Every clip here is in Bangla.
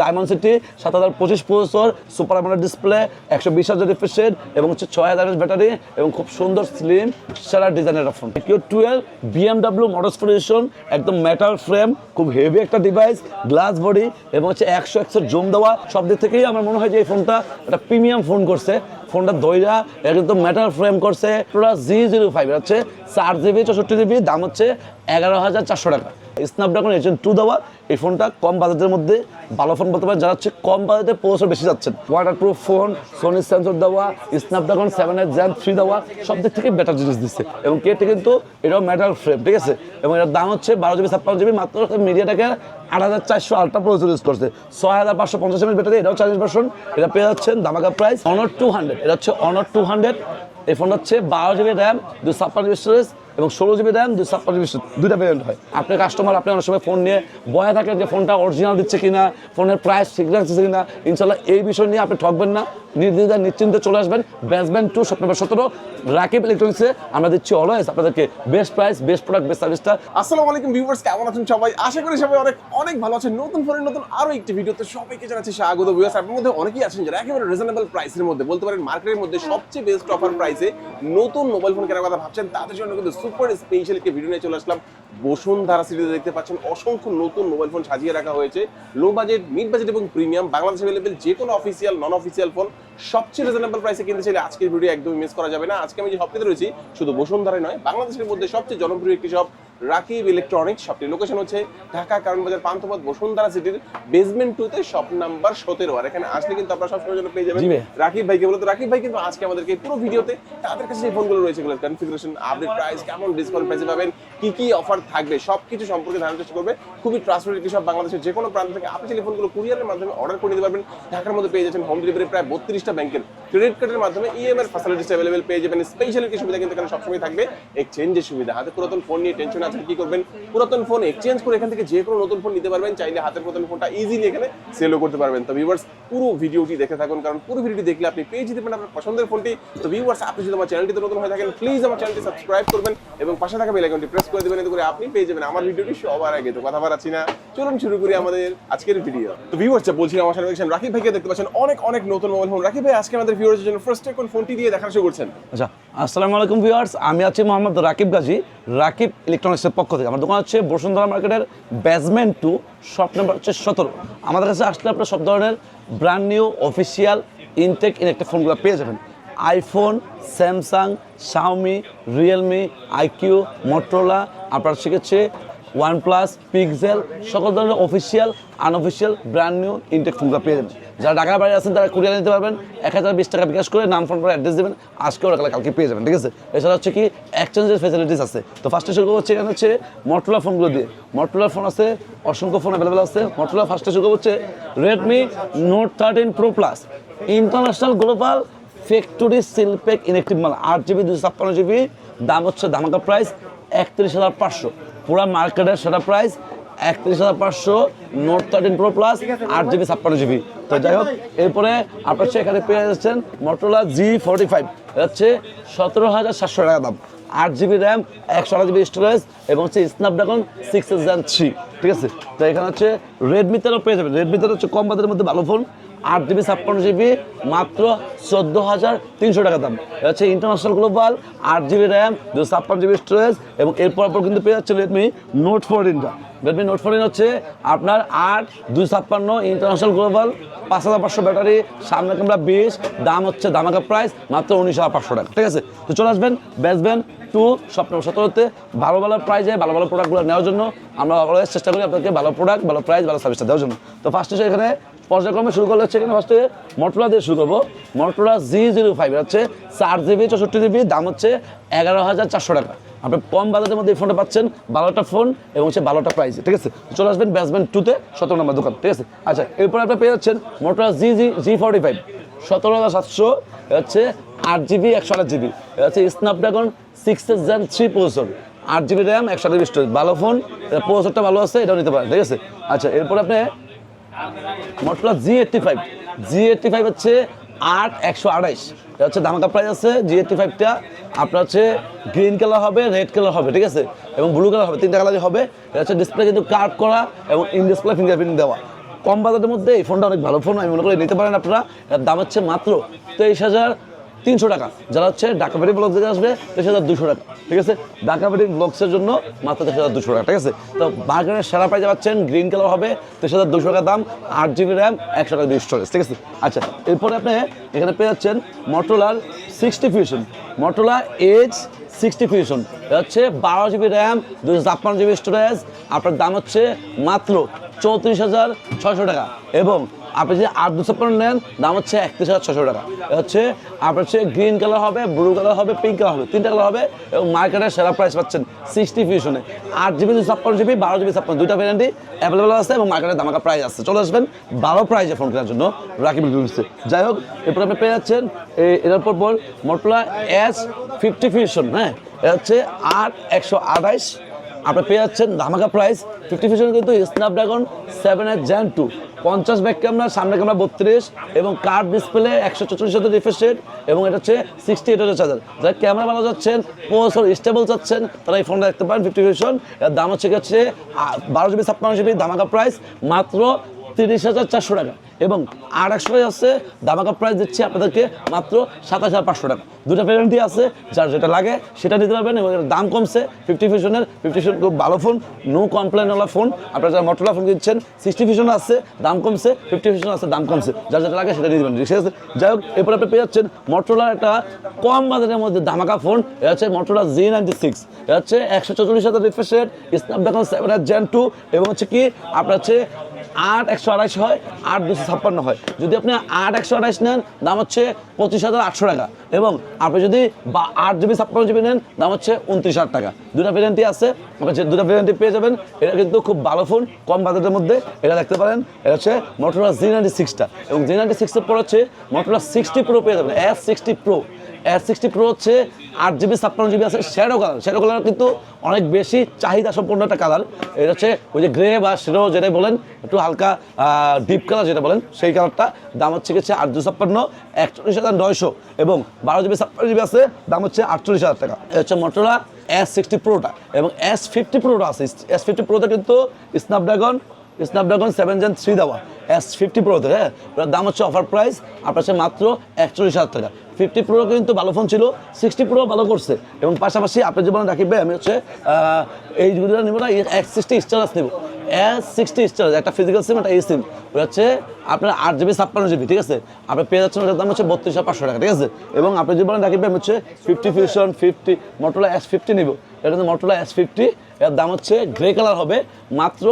ডায়মন্ড সিটি সাত হাজার পঁচিশ প্রসেসর সুপার আমলের ডিসপ্লে একশো বিশ হাজার রিফ্রেশ রেট এবং হচ্ছে ছয় হাজার ব্যাটারি এবং খুব সুন্দর স্লিম সেরা ডিজাইনের phone Q twelve BMW motors position একদম মেটাল ফ্রেম খুব হেভি একটা ডিভাইস গ্লাস বডি এবং হচ্ছে একশো একশো জুম দেওয়া, সব দিক থেকেই আমার মনে হয় যে এই ফোনটা একটা প্রিমিয়াম ফোন করছে। ফোনটা দইরা, একদম মেটাল ফ্রেম করছে প্লাস জি জিরো ফাইভ হচ্ছে চার জিবি চৌষট্টি জিবি দাম হচ্ছে এগারো হাজার চারশো টাকা। স্ন্যাপড্রাগন এজেন্ট টু দেওয়া এই ফোনটা কম বাজেটের মধ্যে, ভালো ফোন বলতে পারেন, যারা হচ্ছে কম বাজেটে পৌঁছে বেশি যাচ্ছেন। Water proof phone Sony sensor দেওয়া Snapdragon seven eight Gen three দেওয়া, সব দিক থেকে বেটার জিনিস দিচ্ছে। এবং কেটে কিন্তু এটাও মেটাল ফ্রেম ঠিক আছে? এবং এটার দাম হচ্ছে বারো জিবি ছাপ্পান্ন জিবি মাত্র মিডিয়াটাকে আট হাজার চারশো আলট্রা প্রসেসর ইউজ করছে। ছয় হাজার পাঁচশো পঞ্চাশ এমএল ব্যাটারি এটাও চার্জ ভার্সন এটা পেয়ে যাচ্ছেন দামাকা প্রাইস অনর টু হান্ড্রেড এটা হচ্ছে অনর টু হান্ড্রেড এই ফোনটা হচ্ছে বারো জিবি র্যাম দুই ছাপ্পান্ন জিবি স্টোরেজ এবং ষোলো জিবি র্যাম দুই ছাপ্পান্ন জিবি দুইটা ভ্যারিয়েন্ট হয়। আপনার কাস্টমার আপনি অনেক সময় ফোন নিয়ে বয়ে থাকেন যে ফোনটা অরিজিনাল দিচ্ছে কিনা ফোনের প্রাইস ঠিক রাখছে কিনা ইনশাল্লাহ এই বিষয় নিয়ে আপনি ঠকবেন না। নির্দ্বিধায় নিশ্চিন্তে চলে আসবেন বেসবেন টু সেপ্টেম্বর সতেরো, রাকিব ইলেকট্রনিক্সে। আমরা দিচ্ছি অলওয়েজ আপনাদেরকে best price best product best সার্ভিসটা আসসালামু আলাইকুম ভিউয়ার্স কেমন আছেন সবাই? আশা করি সবাই অনেক অনেক ভালো আছেন। নতুন ফোনের নতুন আরও একটি ভিডিওতে সবাইকে জানাচ্ছি স্বাগত ভিউয়ার্স আপনার মধ্যে অনেকেই আছেন যারা একেবারে রিজনেবল প্রাইসের মধ্যে, বলতে পারেন মার্কেটের মধ্যে সবচেয়ে বেস্ট অফার প্রাইসে নতুন মোবাইল ফোন কেনার কথা ভাবছেন, তাদের জন্য কিন্তু সুপার স্পেশাল একটি ভিডিও নিয়ে চলে আসলাম। বসুন্ধরা সিরিজে দেখতে পাচ্ছেন অসংখ্য নতুন মোবাইল ফোন সাজিয়ে রাখা হয়েছে। লো বাজেট মিড বাজেট এবং প্রিমিয়াম বাংলাদেশ অ্যাভেলেবেল যে কোনো অফিসিয়াল নন অফিসিয়াল ফোন সবচেয়ে রিজনেবল প্রাইসে কিনতে চাইলে আজকের ভিডিও একদমই মিস করা যাবে না। আজকে আমি যে শপটিতে রয়েছি, শুধু বসুন্ধরায় নয়, বাংলাদেশের মধ্যে সবচেয়ে জনপ্রিয় একটি শপ রাকিব ইলেকট্রনিক্স শপটির লোকেশন হচ্ছে ঢাকা কারণ বাজার পান্থপথ বসুন্ধরা সিটির বেসমেন্ট টু তে শপ নাম্বার সতেরো। আর এখানে আসলে কিন্তু আপনারা সবসময় জন্য পেয়ে যাবেন। রাকিব ভাইকে বলতে রাকিব ভাই কিন্তু আজকে আমাদেরকে পুরো ভিডিওতে তাদের কাছে যে ফোনগুলো রয়েছে এগুলোর কনফিগারেশন আপডেট প্রাইস কেমন ডিসকাউন্ট প্রাইসে পাবেন কি কি অফার থাকবে সবকিছু সম্পর্কে জানার চেষ্টা করবে। খুবই ট্রান্সপারেন্ট একটি সব বাংলাদেশের যে কোনো প্রান্ত থেকে আপনি ফোনগুলো কুরিয়ারের মাধ্যমে অর্ডার করে নিতে পারবেন। ঢাকার মধ্যে পেয়ে যাচ্ছেন হোম ডেলিভারি প্রায় বত্রিশটা ব্যাংকের ক্রেডিট কার্ডের মাধ্যমে ইএমআই ফ্যাসিলিটিস অ্যাভেলেবেল পেয়ে যাবেন স্পেশাল সুবিধা কিন্তু এখানে সবসময় থাকবে। এক্সচেঞ্জের সুবিধা হাতে পুরাতন ফোন নিয়ে টেনশন আছে কি করবেন? পুরাতন ফোন এক্সচেঞ্জ করে এখান থেকে যে কোনো নতুন ফোন নিতে পারবেন, চাইলে হাতের পুরাতন ফোনটা ইজিলি এখানে সেলও করতে পারবেন। তো ভিউয়ার্স পুরো ভিডিওটি দেখে থাকুন, কারণ পুরো ভিডিওটি দেখলে আপনি পেয়ে যেতে পারেন আপনার পছন্দের ফোনটি তো ভিউয়ার্স আপনি যদি আমার চ্যানেলটিতে নতুন হয়ে থাকেন প্লিজ আমার চ্যানেলটি সাবস্ক্রাইব করবেন এবং পাশে থাকা বেল আইকনটি প্রেস করে দেবেন, এতে করে আপনি পেয়ে যাবেন আমার ভিডিওটি সবার আগে। তো কথা বাড়াচ্ছি না, চলুন শুরু করি আমাদের আজকের ভিডিও তো ভিউয়ার্স বলছিলাম, আমার সাথে রাকিব ভাইকে দেখতে পাচ্ছেন, অনেক অনেক নতুন মোবাইল ফোন রাকিব ভাই, আজকে আমাদের ভিউয়ার্সের জন্য ফার্স্ট কোন ফোনটি দিয়ে দেখা শুরু করছেন। আচ্ছা আসসালামু আলাইকুম ভিউয়ার্স আমি আছি মোহাম্মদ রাকিব গাজী। রাকিব ইলেকট্রনিক্সের পক্ষ থেকে। আমার দোকান হচ্ছে বসুন্ধরা মার্কেটের বেসমেন্ট টু, শপ নাম্বার হচ্ছে সতেরো। আমাদের কাছে আসলে আপনার সব ধরনের brand new official intact electric ফোনগুলো পেয়ে যাবেন। IPhone Samsung Xiaomi Realme iQOO Motorola আপনার শিখেছে ওয়ানপ্লাস পিক্সেল সকল ধরনের official unofficial brand new intact ফোনগুলো পেয়ে যাবেন। যারা ঢাকার বাইরে আছেন, তারা কুরিয়ার নিতে পারবেন। এক হাজার বিশ টাকা বিকাশ করে নাম ফোন করে অ্যাড্রেস দেবেন। আজকে ওরা কালকে পেয়ে যাবেন, ঠিক আছে? এছাড়া হচ্ছে কি এক্সচেঞ্জের ফেসিলিটিস আছে। তো ফার্স্টে শুরু হচ্ছে এখানে হচ্ছে মটোলা ফোনগুলো দিয়ে। মটোলার ফোন আছে, অসংখ্য ফোন অ্যাভেলেবেল আছে। মটোলা ফার্স্টে শুরু হচ্ছে Redmi Note thirteen Pro plus international global factory seal pack electric মাল আট জিবি দুশো ছাপ্পান্ন জিবি দাম হচ্ছে দামাকা প্রাইস একত্রিশ হাজার পাঁচশো। পুরা মার্কেটের সেটা প্রাইস একত্রিশ হাজার পাঁচশো নোট থার্টিন প্রো প্লাস আট জিবি, ছাপ্পান্ন জিবি। তো যাই হোক, এরপরে আপনার হচ্ছে এখানে পেয়ে যাচ্ছেন মোটরোলা জি ফোর্টি ফাইভ হচ্ছে সতেরো হাজার সাতশো টাকা দাম। আট জিবি র্যাম একশো আট জিবি স্টোরেজ এবং হচ্ছে স্ন্যাপড্রাগন সিক্স এস থ্রি ঠিক আছে? তো এখানে হচ্ছে রেডমিতেও পেয়ে যাবেন। রেডমিতে হচ্ছে কম বাজারের মধ্যে ভালো ফোন আট জিবি, ছাপ্পান্ন জিবি, মাত্র চোদ্দ হাজার তিনশো টাকা দাম। হচ্ছে ইন্টারন্যাশনাল গ্লোবাল আট জিবি র্যাম দুশো ছাপ্পান্ন জিবি স্টোরেজ এবং এরপর পর কিন্তু পেয়ে যাচ্ছে রেডমি নোট ফোরটিনটা রেডমি নোট ফোরটিন হচ্ছে আপনার আট, দুই ছাপ্পান্ন ইন্টারন্যাশনাল গ্লোবাল পাঁচ হাজার পাঁচশো ব্যাটারি সামনে ক্যামেরা বিশ, দাম হচ্ছে দামাকা প্রাইস মাত্র উনিশ হাজার পাঁচশো টাকা, ঠিক আছে? তো চলে আসবেন বেসবেন টু স্বপ্ন সতেরোতে ভালো ভালো প্রাইজে ভালো ভালো প্রোডাক্টগুলো নেওয়ার জন্য আমরা অলওয়েজ চেষ্টা করি আপনাকে ভালো প্রোডাক্ট ভালো প্রাইস ভালো সার্ভিসটা দেওয়ার জন্য। তো ফার্স্টে এখানে পর্যায়ক্রমে শুরু করলে হচ্ছে এখানে ফার্স্টে মটোলা দিয়ে শুরু করব। মটোলা জি জিরো ফাইভ হচ্ছে চার জিবি চৌষট্টি জিবি দাম হচ্ছে এগারো হাজার চারশো টাকা। আপনি কম বাজেটের মধ্যে এই ফোনটা পাচ্ছেন, বারোটা ফোন এবং হচ্ছে বারোটা প্রাইস ঠিক আছে? চলে আসবেন ব্যাসবেন টুতে সতেরো নম্বর দোকান, ঠিক আছে? আচ্ছা এরপর আপনি পেয়ে যাচ্ছেন মোটরা জি জি জি ফর্টি ফাইভ সতেরো হাজার সাতশো হচ্ছে আট জিবি একশো আট জিবি হচ্ছে Snapdragon six gen three processor আট জিবি র্যাম একশো আট জিবি স্টোরেজ ভালো ফোন প্রসেসরটা ভালো আছে, এটাও নিতে পারেন, ঠিক আছে? আচ্ছা এরপর আপনি Motorola G eighty five G eighty five হচ্ছে আট একশো আড়াইশ এটা হচ্ছে ধামাকা প্রাইস আছে জি এইটি ফাইভটা আপনার হচ্ছে গ্রিন কালার হবে রেড কালার হবে, ঠিক আছে? এবং ব্লু কালার হবে, তিনটা কালারই হবে। এটা হচ্ছে ডিসপ্লে কিন্তু কার্ভ করা এবং ইন ডিসপ্লে ফিঙ্গারপ্রিন্ট দেওয়া। কম বাজারের মধ্যে এই ফোনটা অনেক ভালো ফোন আমি মনে করি নিতে পারেন আপনারা। দাম হচ্ছে মাত্র তেইশ হাজার তিনশো টাকা। যারা হচ্ছে ঢাকাবাড়ি ব্লগ থেকে আসবে, তেইশ হাজার দুশো টাকা। ঠিক আছে? ঢাকাবাড়ি ব্লগসের জন্য মাত্র তেইশ হাজার দুশো টাকা, ঠিক আছে? তো মার্কেটের সেরা প্রাইজে পাচ্ছেন গ্রিন কালার হবে, তেইশ হাজার দুশো টাকা দাম, আট জিবি র্যাম একশো টাকা দুই স্টোরেজ ঠিক আছে? আচ্ছা এরপরে আপনি এখানে পেয়ে যাচ্ছেন মটোলার sixty fusion Motorola Edge sixty fusion হচ্ছে বারো জিবি র্যাম দুশো ছাপ্পান্ন জিবি স্টোরেজ আপনার দাম হচ্ছে মাত্র চৌত্রিশ হাজার ছশো টাকা। এবং আপনি যদি আট দুশো নেন, দাম হচ্ছে একত্রিশ হাজার ছশো টাকা। হচ্ছে, আপনার হচ্ছে গ্রিন কালার হবে ব্লু কালার হবে পিঙ্ক কালার হবে, তিনটা কালার হবে এবং মার্কেটের সেরা প্রাইস পাচ্ছেন সিক্সটি ফিউশনে আট জিবি ছাপ্পান্ন জিবি বারো জিবি ছাপ্পান্ন, দুইটা ভ্যারিয়েন্টই অ্যাভেলেবল আছে এবং মার্কেটের দামাকা প্রাইস আছে। চলে আসবেন ভালো প্রাইজে ফোন কেনার জন্য রাকিব ইলেকট্রনিক্সে যাই হোক, এরপর আপনি পেয়ে যাচ্ছেন পর পর মোটলা এস ফিফটি ফিউশন হ্যাঁ? এটা হচ্ছে আট একশো আঠাইশ আপনি পেয়ে যাচ্ছেন ধামাকা প্রাইস ফিফটি পার্সেন্ট কিন্তু স্ন্যাপড্রাগন সেভেন এর জ্যান টু পঞ্চাশ ব্যাক ক্যামেরা সামনে ক্যামেরা বত্রিশ এবং কার্ড ডিসপ্লে একশো চল্লিশ হাজার রিফ্রেশ রেট এবং এটা হচ্ছে সিক্সটি এইট হাজার চার্জার। যারা ক্যামেরা ভালো যাচ্ছেন প্রসর স্টেবল চাচ্ছেন, তারা এই ফোনটা দেখতে পারেন ফিফটি পার্সেন্ট এর দাম হচ্ছে হচ্ছে বারো জিবি ছাপ্পান্ন জিবি ধামাকা প্রাইস মাত্র তিরিশ হাজার চারশো টাকা। এবং আর একশো আছে দামাকা প্রাইস দিচ্ছি আপনাদেরকে মাত্র সাতাশ হাজার পাঁচশো টাকা। দুটো ভ্যারেন্টি আছে, যার যেটা লাগে সেটা নিতে পারবেন এবং দাম কমছে। ফিফটি ফিউশনের ফিফটি ফিউশন খুব ভালো ফোন নো কমপ্লেনওয়ালা ফোন আপনারা যারা মোটরলা ফোন কিনছেন সিক্সটি ফিউশন আছে, দাম কমছে। ফিফটি ফিউশন আছে, দাম কমছে। যার যেটা লাগে সেটা নিতে পারেন। ঠিক আছে? যাই হোক, এরপর আপনি পেয়ে যাচ্ছেন মোটরলার একটা কম বাজারের মধ্যে দামাকা ফোন এটা হচ্ছে মোটরলা জি নাইনটি সিক্স এটা হচ্ছে একশো চল্লিশ হাজার refresh rate Snapdragon seven Gen two এবং হচ্ছে কি, আপনার হচ্ছে আট একশো আড়াইশ হয়, আট দুশো ছাপ্পান্ন হয়। যদি আপনি আট একশো আড়াইশ নেন, দাম হচ্ছে পঁচিশ হাজার আটশো টাকা। এবং আপনি যদি বা আট জিবি, ছাপ্পান্ন জিবি নেন, দাম হচ্ছে উনত্রিশ হাজার টাকা। দুটা ভ্যারেন্টি আছে আপনার যে দুটা ভ্যারেন্টি পেয়ে যাবেন, এটা কিন্তু খুব ভালো ফোন কম বাজেটের মধ্যে। এটা দেখতে পারেন, এটা হচ্ছে মোটরলা জি নাইনটি সিক্সটা এবং জি নাইনটি সিক্সের পর হচ্ছে মোটরলা সিক্সটি প্রো পেয়ে যাবেন S sixty Pro S sixty Pro হচ্ছে আট জিবি ছাপ্পান্ন জিবি আছে শ্যাডো কালার শ্যাডো কালার কিন্তু অনেক বেশি চাহিদা সম্পন্ন একটা কালার এটা হচ্ছে ওই যে গ্রে বা শ্যাডো যেটাই বলেন, একটু হালকা ডিপ কালার যেটা বলেন, সেই কালারটা দাম হচ্ছে গেছে আট দুশো ছাপ্পান্ন, একচল্লিশ হাজার নয়শো এবং বারো জিবি ছাপ্পান্ন জিবি আছে, দাম হচ্ছে আটচল্লিশ হাজার টাকা। হচ্ছে মোটরলা এস সিক্সটি প্রোটা এবং এস ফিফটি প্রোটা আছে। এস ফিফটি প্রোটা কিন্তু Snapdragon Snapdragon seven Gen three দেওয়া। এস ফিফটি প্রোতে হ্যাঁ? দাম হচ্ছে অফার প্রাইস আপনার হচ্ছে মাত্র একচল্লিশ হাজার টাকা। ফিফটি প্রো কিন্তু ভালো ফোন ছিল সিক্সটি প্রো ভালো করছে। এবং পাশাপাশি আপনি যেমন রাখিবে আমি হচ্ছে এই যেগুলো নেব না এক্স সিক্সটি স্টারাস নেব। এস সিক্সটি স্টারাস একটা ফিজিক্যাল সিম একটা এই সিম হচ্ছে আপনার আট জিবি ছাপ্পান্ন জিবি ঠিক আছে? আপনি পেয়ে যাচ্ছেন ওটার দাম হচ্ছে বত্রিশ হাজার পাঁচশো টাকা, ঠিক আছে? এবং আপনি যে বলেন রাখিবে আমি হচ্ছে fifty fusion fifty Motorola S fifty নিব। এটা হচ্ছে মোটরলা এস ফিফটি এর দাম হচ্ছে গ্রে কালার হবে মাত্র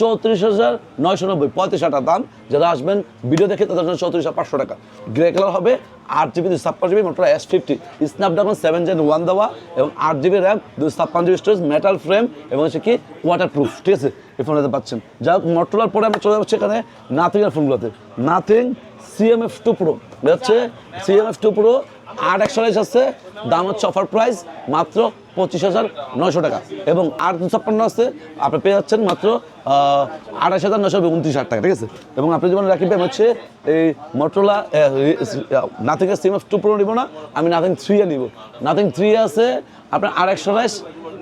চৌত্রিশ হাজার নয়শো নব্বই, পঁয়ত্রিশ হাজার দাম। যারা আসবেন, ভিডিও দেখে তাদের জন্য চৌত্রিশ হাজার পাঁচশো টাকা। গ্রে কালার হবে, আট জিবি দুশো ছাপ্পান্ন GB motor S fifty Snapdragon seven Gen one দেওয়া এবং আট জিবি র্যাম দুশো ছাপ্পান্ন জিবি স্টোরেজ মেটাল ফ্রেম এবং হচ্ছে কি ওয়াটার প্রুফ ঠিক আছে? এই ফোনটাতে পাচ্ছেন। যা হোক পরে আমরা চলে যাচ্ছি এখানে নাথিংয়ের ফোনগুলোতে নাথিং সিএমএফ টু প্রো হচ্ছে সিএমএফ টু প্রো আট একশো আছে। দাম হচ্ছে অফার প্রাইস মাত্র পঁচিশ হাজার নয়শো টাকা। এবং আট ছাপ্পান্ন আছে, আপনি পেয়ে যাচ্ছেন মাত্র আঠাশ হাজার নশো উনত্রিশ হাজার টাকা, ঠিক আছে? এবং আপনি যেমন রাখি রাখিবেন হচ্ছে এই মোটরলা নাথিংয়ের সিম টু প্রো নিব না, আমি নাথিং থ্রি এ নিব। নাথিং থ্রি আছে আপনার আর একশো আঠাশ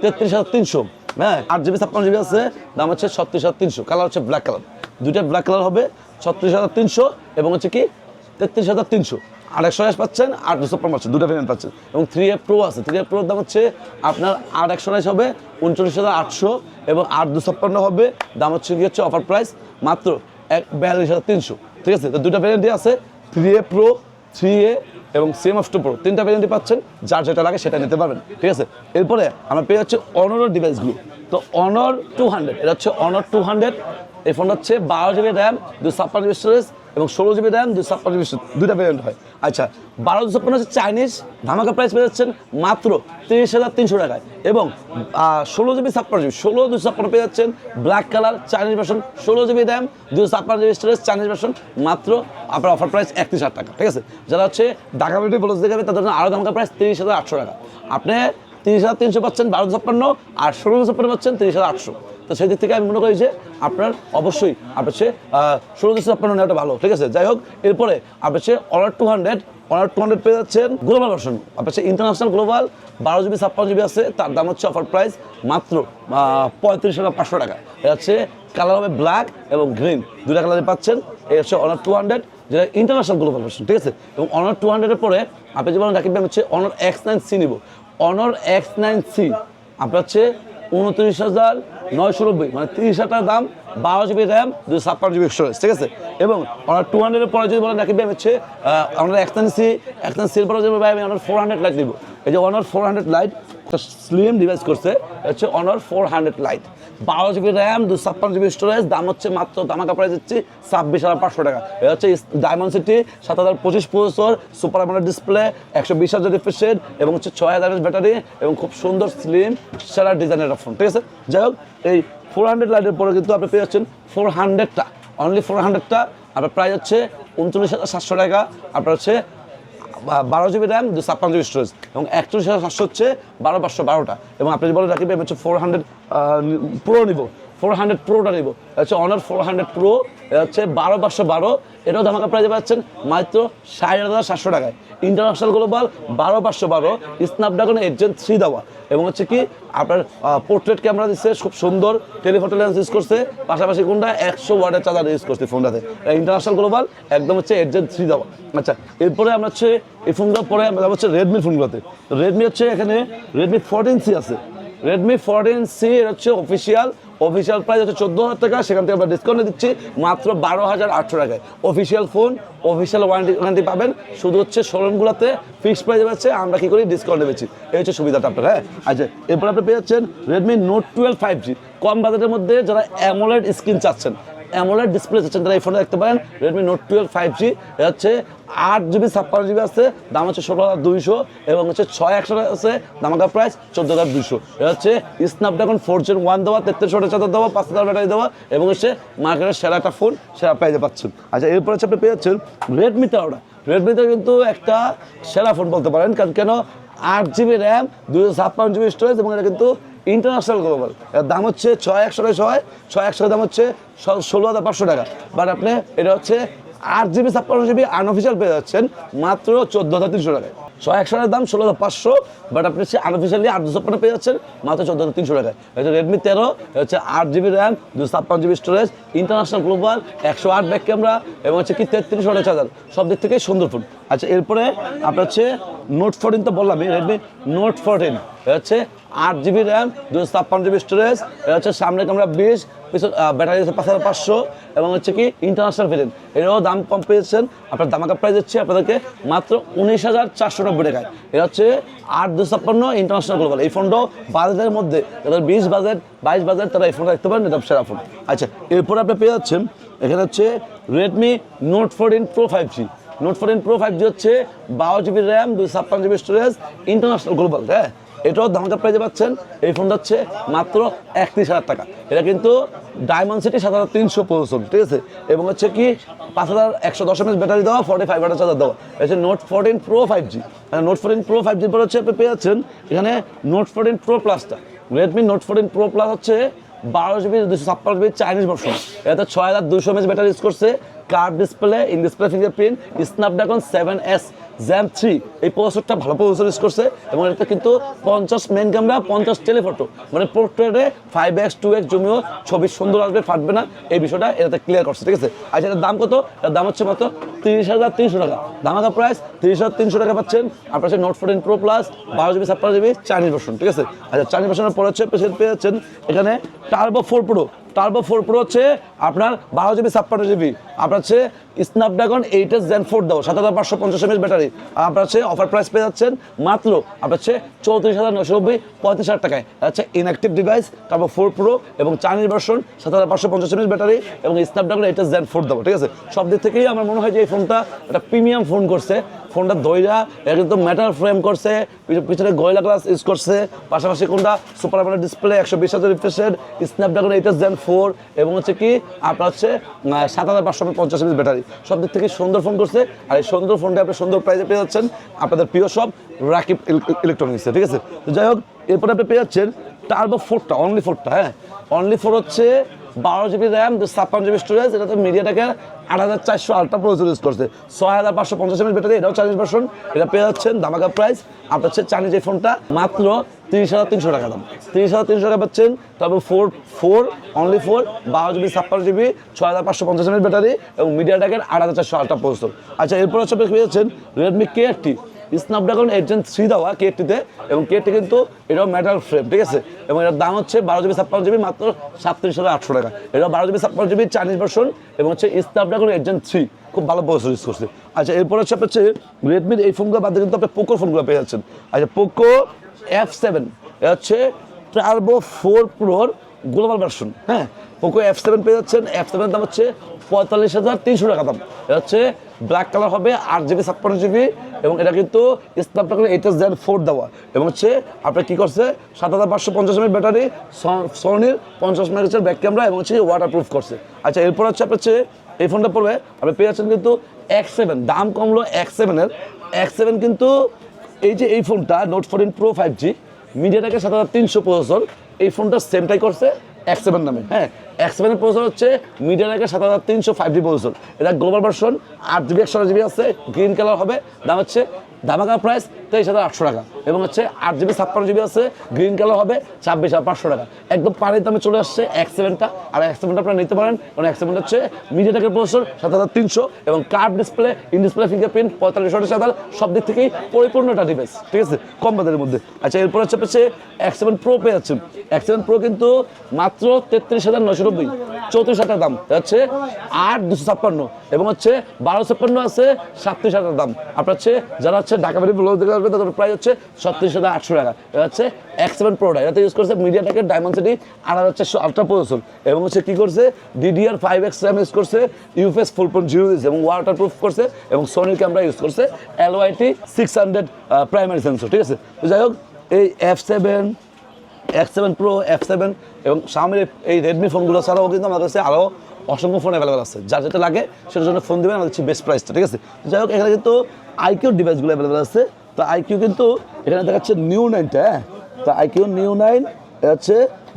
তেত্রিশ হাজার তিনশো। হ্যাঁ আট জিবি, ছাপ্পান্ন জিবি আছে, দাম হচ্ছে ছত্রিশ হাজার তিনশো। কালার হচ্ছে ব্ল্যাক কালার দুইটা ব্ল্যাক কালার হবে, ছত্রিশ হাজার তিনশো এবং হচ্ছে কি, তেত্রিশ হাজার তিনশো। আর একশো পাচ্ছেন, আর দুশো পাচ্ছেন, দুটো ভেরিয়েন্ট পাচ্ছেন। এবং থ্রি এফ প্রো আছে। থ্রি এফ প্রোর দাম হচ্ছে আপনার আট একশো আঠাশ হবে, উনচল্লিশ হাজার আটশো, এবং আট দুশো ছাপ্পান্ন হবে, দাম হচ্ছে কি হচ্ছে অফার প্রাইস মাত্র এক বিয়াল্লিশ হাজার তিনশো। ঠিক আছে? তো দুটো ভেরিয়েন্টই আছে three A Pro three A এবং সিএম অফ টু প্রো তিনটা ভেরিয়েন্টই পাচ্ছেন, যার যেটা লাগে সেটা নিতে পারবেন। ঠিক আছে? এরপরে আমরা পেয়ে যাচ্ছি অনরের ডিভাইসগুলো তো অনর টু হান্ড্রেড এটা হচ্ছে অনর টু হান্ড্রেড এই ফোনটা হচ্ছে বারো জিবি র্যাম দুই ছাপ্পান্ন স্টোরেজ এবং ষোলো জিবি র্যাম, দুই ছাপ্পান্ন জিবি দুইটা ভেরিয়েন্ট হয়। আচ্ছা বারো দুশো ছাপ্পান্ন হচ্ছে চাইনিজ ধামাকা প্রাইস পেয়ে যাচ্ছেন মাত্র তিরিশ হাজার তিনশো টাকায়। এবং ষোলো জিবি, ছাপ্পান্ন জিবি, ষোলো দুশো ছাপ্পান্ন পেয়ে যাচ্ছেন ব্ল্যাক কালার চাইনিজ ভার্সন ষোলো জিবি র্যাম দুশো ছাপ্পান্ন জিবি স্টোরেজ চাইনিজ ভার্সন মাত্র আপনার অফার প্রাইস একত্রিশ হাজার টাকা, ঠিক আছে? যারা হচ্ছে ঢাকা ভিডিও বলে দেখাবে তাদের জন্য আরও ধামাকা প্রাইস তিরিশ হাজার আটশো টাকা। আপনি তিরিশ হাজার তিনশো পাচ্ছেন বারো ছাপ্পান্ন, আর ষোলো ছাপ্পান্ন পাচ্ছেন তিরিশ হাজার আটশো। তো সেই দিক থেকে আমি মনে করি যে আপনার অবশ্যই আপনার হচ্ছে ষোলো দুশো ছাপ্পান্ন নেওয়াটা ভালো, ঠিক আছে? যাই হোক, এরপরে আপনার হচ্ছে Honor two hundred Honor two hundred পেয়ে যাচ্ছেন গ্লোবাল ভার্সন আপনার হচ্ছে ইন্টারন্যাশনাল গ্লোবাল বারো জিবি ছাপ্পান্ন জিবি আছে, তার দাম হচ্ছে অফার প্রাইস মাত্র পঁয়ত্রিশ হাজার পাঁচশো টাকা। এটা হচ্ছে কালার হবে ব্ল্যাক এবং গ্রিন দুটা কালারে পাচ্ছেন। এই হচ্ছে অনার টু হান্ড্রেড যেটা ইন্টারন্যাশনাল গ্লোবাল ভার্সন ঠিক আছে? এবং অনার টু হান্ড্রেডের পরে আপনি যেমন রাখবেন হচ্ছে অনার এক্স নাইন সি নিব। অনার এক্স নাইন সি আপনার হচ্ছে উনত্রিশ হাজার নয়শো নব্বই মানে তিরিশ হাজার দাম বারো জিবি র্যাম দুই ছাপ্পান্ন জিবি স্টোরেজ ঠিক আছে? এবং আমরা টু হান্ড্রেডের পরে যদি বলেন ব্যায়াম হচ্ছে আমরা এক্সটেন্সি এক্সটেন্সির পরে যদি আমি ফোর হান্ড্রেড লাইট দিব এই যে Honor four hundred Lite slim device করছে হচ্ছে অনার ফোর হান্ড্রেড লাইট বারো জিবি র্যাম দু ছাপ্পান্ন জিবি স্টোরেজ দাম হচ্ছে মাত্র দামাকা প্রাইস দিচ্ছি ছাব্বিশ হাজার পাঁচশো টাকা। এটা হচ্ছে ডায়মন্ড সিটি সাত হাজার পঁচিশ প্রসেসর সুপার আমলের ডিসপ্লে একশো বিশ হাজার রিফ্রেশের এবং হচ্ছে ছয় হাজার ব্যাটারি এবং খুব সুন্দর স্লিম সেরা ডিজাইনের একটা ফোন ঠিক আছে? যাই হোক, এই ফোর হান্ড্রেড লাইটের পরে কিন্তু আপনি পেয়ে যাচ্ছেন ফোর হান্ড্রেডটা অনলি ফোর হান্ড্রেডটা আপনার প্রাইস হচ্ছে উনচল্লিশ হাজার সাতশো টাকা, আপনার হচ্ছে বারো জিবি র্যাম, দু ছাপ্পান্ন জিবি স্টোরেজ এবং একচল্লিশ হাজার সাতশো হচ্ছে বারো পাঁচশো বারোটা। এবং আপনি যদি বলেন রাখবেন হচ্ছে ফোর হান্ড্রেড পুরো নিব। ফোর হান্ড্রেড প্রোটা নিব। হচ্ছে অনার ফোর হান্ড্রেড প্রো হচ্ছে বারো পাঁচশো বারো। এটাও ধামাকা প্রাইজে পাচ্ছেন মাত্র ষাট হাজার সাতশো টাকায়। ইন্টারন্যাশনাল গ্লোবাল বারো পাঁচশো বারো। স্ন্যাপড্রাগন জেন থ্রি দেওয়া। এবং হচ্ছে কি, আপনার পোর্ট্রেট ক্যামেরা দিচ্ছে, খুব সুন্দর। টেলিফোটো লেন্স ইউজ করছে। পাশাপাশি কোনটা? একশো ওয়ার্ডের চার্জার ইউজ করছে ফোনটাতে। ইন্টারন্যাশনাল গ্লোবাল একদম হচ্ছে জেন থ্রি দেওয়া। আচ্ছা এরপরে আমরা হচ্ছে এই ফোনগুলো পরে আমরা হচ্ছে রেডমি ফোনগুলোতে। রেডমি হচ্ছে এখানে রেডমি ফোরটিন সি আছে। রেডমি ফোরটিন সি এটা হচ্ছে অফিসিয়াল অফিসিয়াল প্রাইস হচ্ছে চোদ্দ হাজার টাকা, সেখান থেকে আমরা ডিসকাউন্ট দিচ্ছি, মাত্র বারো হাজার আটশো টাকায়। Official phone official warranty warranty পাবেন। শুধু হচ্ছে শোরুমগুলোতে ফিক্সড প্রাইস পাচ্ছে আমরা কী করি? ডিসকাউন্টে পেয়েছি এই হচ্ছে সুবিধাটা আপনার হ্যাঁ? আচ্ছা এরপর আপনি পেয়ে যাচ্ছেন Redmi Note twelve five G কম বাজেটের মধ্যে যারা অ্যামোলেড স্ক্রিন চাচ্ছেন অ্যামোলেড ডিসপ্লে চাচ্ছেন তারা এই ফোনে দেখতে পারেন Redmi Note twelve five G হচ্ছে আট জিবি ছাপ্পান্ন জিবি আছে, দাম হচ্ছে ষোলো হাজার দুইশো, এবং হচ্ছে ছয় একশো আছে দামাকা প্রাইস চোদ্দ হাজার দুইশো। এটা হচ্ছে স্ন্যাপড্রাগন ফোর জেন ওয়ান দেওয়া, তেত্রিশ হাজার চাদর দেওয়া, পাঁচ হাজার ব্যাটারি দেওয়া, এবং হচ্ছে মার্কেটের সেরা একটা ফোন সেরা প্রাইজে পাচ্ছেন। আচ্ছা এরপর হচ্ছে আপনি পেয়ে যাচ্ছেন রেডমি তেরোটা রেডমিতে কিন্তু একটা সেরা ফোন বলতে পারেন, কারণ কেন? আট জিবি র্যাম দুশো ছাপ্পান্ন জিবি স্টোরেজ এবং এটা কিন্তু ইন্টারন্যাশনাল গ্লোবাল এর দাম হচ্ছে ছয় একশো ছয় ছয় একশো দাম হচ্ছে ষোলো হাজার পাঁচশো টাকা। বাট আপনি, এটা হচ্ছে আট জিবি, ছাপ্পান্ন জিবি আনঅফিসিয়াল পেয়ে যাচ্ছেন মাত্র চোদ্দ হাজার তিনশো টাকায়। ছয় একশোর দাম ষোলো হাজার পাঁচশো বাট আপনি হচ্ছে আনঅফিসিয়ালি আট দুশো ছাপ্পান্ন পেয়ে যাচ্ছেন, মাত্র চোদ্দ হাজার তিনশো টাকায়। এটা রেডমি তেরো হচ্ছে আট জিবি র্যাম দুশো ছাপ্পান্ন জিবি স্টোরেজ ইন্টারন্যাশনাল গ্লোবাল একশো আট ব্যাক ক্যামেরা এবং হচ্ছে কি তেত্রিশ চার্জার সব দিক থেকে সুন্দর ফোন আচ্ছা এরপরে আপনার হচ্ছে নোট ফোরটিন তো বললামই রেডমি নোট ফোরটিন হচ্ছে আট জিবি র্যাম দুশো ছাপ্পান্ন জিবি স্টোরেজ হচ্ছে সামনে ক্যামেরা বিশ পিছন ব্যাটারি হচ্ছে পাঁচ হাজার পাঁচশো এবং হচ্ছে কি ইন্টারন্যাশনাল ভেরিয়েন্ট এটাও দাম কম পেয়েছেন। আপনার দামাকা প্রাইস হচ্ছে আপনাদেরকে মাত্র উনিশ হাজার চারশো নব্বই টাকায়। এটা হচ্ছে আট দুশো ছাপ্পান্ন ইন্টারন্যাশনাল গ্লোবাল এই ফোনটাও বাজেটের মধ্যে যাদের বিশ বাজেট, বাইশ বাজেট তারা এই ফোনটা দেখতে পারেন, এটা সেরা ফোন আচ্ছা এরপরে আপনি পেয়ে যাচ্ছেন, এখানে হচ্ছে Redmi Note fourteen Pro five G Note fourteen Pro five G হচ্ছে বারো জিবি র্যাম দুই ছাপ্পান্ন জিবি স্টোরেজ ইন্টারন্যাশনাল গ্লোবাল হ্যাঁ? এটাও দামটা প্রাইজে পাচ্ছেন। এই ফোনটা হচ্ছে মাত্র একত্রিশ হাজার টাকা। এটা কিন্তু ডায়মন্ড সিটি সাত হাজার তিনশো পঁচিশ ঠিক আছে? এবং হচ্ছে কি পাঁচ হাজার একশো দশ এমএস ব্যাটারি দেওয়া ফর্টি ফাইভ হাজার চার্জার দেওয়া। হচ্ছে Note fourteen Pro five G মানে নোট ফোরটিন প্রো ফাইভ জির পর হচ্ছে আপনি পেয়ে যাচ্ছেন এখানে নোট ফোরটিন প্রো প্লাসটা Redmi Note fourteen Pro plus হচ্ছে বারো জিবি দুশো ছাপ্পান্ন জিবি চাইনিজ ভার্সন এটা ছয় হাজার দুশো এমএস ব্যাটারি ইউজ করছে। Curve display in display fingerprint Snapdragon seven S Gen three এই প্রসেসরটা ভালো প্রসেসর ইউজ করছে এবং এটা কিন্তু পঞ্চাশ মেন ক্যামেরা পঞ্চাশ টেলিফটো মানে পোর্ট্রেটে ফাইভ এক্স টু এক্স জমিও ছবি সুন্দর আসবে, ফাটবে না। এই বিষয়টা এটাতে ক্লিয়ার করছে, ঠিক আছে? আচ্ছা এটার দাম কত? এটার দাম হচ্ছে মাত্র তিরিশ হাজার তিনশো টাকা। দামাকা প্রাইস তিরিশ হাজার তিনশো টাকা পাচ্ছেন। আপনার হচ্ছে নোট ফোরটিন প্রো প্লাস বারো জিবি ছাপ্পান্ন জিবি চাইনিজ ভার্সন ঠিক আছে? আচ্ছা চাইনিজ ভার্সনের পরে হচ্ছে পেয়ে যাচ্ছেন এখানে Turbo four Pro Turbo four Pro হচ্ছে আপনার বারো জিবি ছাপ্পান্ন জিবি আপনার হচ্ছে Snapdragon eight S Gen four দাও, সাত হাজার পাঁচশো পঞ্চাশ এমএস ব্যাটারি। আপনার হচ্ছে অফার প্রাইস পেয়ে যাচ্ছেন মাত্র আপনার হচ্ছে চৌত্রিশ হাজার নশো নব্বই, পঁয়ত্রিশ হাজার টাকায়। হচ্ছে ইনঅ্যাক্টিভ ডিভাইস তারপর ফোর প্রো এবং চাইনিজ ভার্সন সাত হাজার পাঁচশো পঞ্চাশ এমএস ব্যাটারি এবং Snapdragon eight S Gen four দেবো ঠিক আছে? সব দিক থেকেই আমার মনে হয় যে এই ফোনটা একটা প্রিমিয়াম ফোন করছে। ফোনটা দইরা কিন্তু মেটাল ফ্রেম করছে পিছনে গয়লা গ্লাস ইউজ করছে, পাশাপাশি কোনটা সুপার আমলের ডিসপ্লে একশো বিশ হাজার রিফ্রেশের Snapdragon eight S Gen four এবং হচ্ছে কি, আপনার হচ্ছে সাত হাজার পাঁচশো পঞ্চাশ এমএস ব্যাটারি সব দিক থেকে সুন্দর ফোন করছে, আর এই সুন্দর ফোনটা আপনি সুন্দর প্রাইসে পেয়ে যাচ্ছেন আপনাদের প্রিয় সব রাকিব ইলেকট্রনিক্সে ঠিক আছে? তো যাই হোক, এরপরে আপনি পেয়ে যাচ্ছেন টার্বো ফোরটা অনলি ফোরটা হ্যাঁ? অনলি ফোর হচ্ছে বারো জিবি র্যাম ছাপ্পান্ন জিবি স্টোরেজ এটা তো মিডিয়াটাকে আট হাজার চারশো আলট্রা প্রসেসর ইউজ করছে। ছয় হাজার পাঁচশো পঞ্চাশ এমএস ব্যাটারি এটাও চাইনিজ ভার্সন এটা পেয়ে যাচ্ছেন দামাকা প্রাইস আপনার হচ্ছে চাইনিজ এই ফোনটা মাত্র তিরিশ হাজার তিনশো টাকা দাম। তিরিশ হাজার তিনশো টাকা পাচ্ছেন, তবে ফোর ফোর অনলি ফোর বারো জিবি ছাপ্পান্ন জিবি ছয় হাজার পাঁচশো পঞ্চাশ এমএল ব্যাটারি এবং মিডিয়া ট্যাকের আট হাজার চারশো আটটা প্রসেসর আচ্ছা এরপর হচ্ছে আপনি পেয়ে যাচ্ছেন রেডমি কে একটি। স্ন্যাপড্রাগন এইট জেন থ্রি দেওয়া কে এইটটিতে এবং কে এইটটি কিন্তু এটাও মেটাল ফ্রেম ঠিক আছে? এবং এটার দাম হচ্ছে বারো জিবি ছাপ্পান্ন জিবি মাত্র সাতত্রিশ হাজার আটশো টাকা। এটা বারো জিবি ছাপ্পান্ন জিবি চাইনিজ ভার্সন এবং হচ্ছে স্ন্যাপড্রাগন এইট জেন থ্রি খুব ভালো প্রসেসর ইউজ করছে। আচ্ছা এরপর হচ্ছে আপনার হচ্ছে রেডমির এই ফোনগুলো বাদ কিন্তু আপনি পোকো ফোনগুলো পেয়ে যাচ্ছেন। আচ্ছা পোকো এফ সেভেন এটা হচ্ছে টার্বো ফোর প্রোর গ্লোবাল ভার্সন হ্যাঁ? পোকো এফ সেভেন পেয়ে যাচ্ছেন। এফ সেভেনের দাম হচ্ছে পঁয়তাল্লিশ হাজার তিনশো টাকা দাম। এটা হচ্ছে ব্ল্যাক কালার হবে, আট জিবি ছাপ্পান্ন জিবি এবং এটা কিন্তু Snapdragon eight S Gen four দেওয়া। এবং হচ্ছে আপনার কী করছে? সাত হাজার পাঁচশো পঞ্চাশ এমএল ব্যাটারি সোনির পঞ্চাশ মেগাপিক্সেল ব্যাক ক্যামেরা এবং হচ্ছে ওয়াটার প্রুফ করছে। আচ্ছা এরপর হচ্ছে আপনার হচ্ছে এই ফোনটা পড়বে, আপনি পেয়ে যাচ্ছেন কিন্তু এক্স সেভেন দাম কমলো এক্স সেভেনের এক্স সেভেন কিন্তু এই যে এই ফোনটা Note fourteen Pro five G মিডিয়াটাকে সাত হাজার তিনশো প্রসেসর এই ফোনটা সেমটাই করছে। এক্স সেভেন নামে হ্যাঁ। এক্স সেভেনের প্রসেসর হচ্ছে মিডিয়া রেখে সাত হাজার তিনশো ফাইভ জি প্রসেসর এটা গ্লোবাল ভার্সন আট জিবি একশো জিবি আছে গ্রিন কালার হবে। দাম হচ্ছে ধামাকা প্রাইস তেইশ হাজার আটশো টাকা। এবং হচ্ছে আট জিবি ছাপ্পান্ন জিবি আছে গ্রিন কালার হবে ছাব্বিশ হাজার পাঁচশো টাকা। একদম পানির দামে চলে আসছে এক্স সেভেনটা আর এক্স সেভেনটা আপনারা নিতে পারেন, কারণ এক্স সেভেনটা হচ্ছে মিডিয়াটেকের প্রসেসর সাত হাজার তিনশো। এবং curve display in display fingerprint পঁয়তাল্লিশ হাজার সব দিক থেকেই পরিপূর্ণটা ডিভাইস ঠিক আছে? কম বাজারের মধ্যে। আচ্ছা এরপর হচ্ছে হচ্ছে এক্স সেভেন প্রো পেয়ে যাচ্ছেন। এক্স সেভেন প্রো কিন্তু মাত্র তেত্রিশ হাজার নশো নব্বই, চৌত্রিশ হাজার দাম। হচ্ছে আট দুশো ছাপ্পান্ন। এবং হচ্ছে বারো ছাপ্পান্ন আছে সাতত্রিশ হাজার দাম। আপনার হচ্ছে যারা হচ্ছে ঢাকা বাড়ি ব্লগ দেখে আসবে তাদের প্রায় হচ্ছে ছত্রিশ হাজার আটশো টাকা। এটা হচ্ছে এক্স সেভেন প্রোটা এটাতে ইউজ করছে মিডিয়া টেকের ডায়মন্ড সিটি আর হচ্ছে আলট্রা প্রসেসর এবং হচ্ছে কি করছে? DDR five X RAM use করছে ইউএফএস ফোর পয়েন্ট জিরো দিয়েছে এবং ওয়াটার প্রুফ করছে এবং সোনির ক্যামেরা ইউজ করছে LYT six hundred primary sensor ঠিক আছে? যাই হোক, এই F seven X seven Pro F seven এবং সামনে এই রেডমি ফোনগুলো ছাড়াও কিন্তু আমার কাছে আরও অসংখ্য ফোন অ্যাভেলেবেল আছে। যার যেটা লাগে, সেটার জন্য ফোন দেবেন, আমাদের বেস্ট প্রাইসটা ঠিক আছে? যাই হোক, এখানে কিন্তু আইকিউ ডিভাইসগুলো অ্যাভেলেবেল আছে। তো আইকিউ কিন্তু এখানে দেখাচ্ছে নিউ নাইনটা হ্যাঁ? তো আইকিউ নিউ নাইন হচ্ছে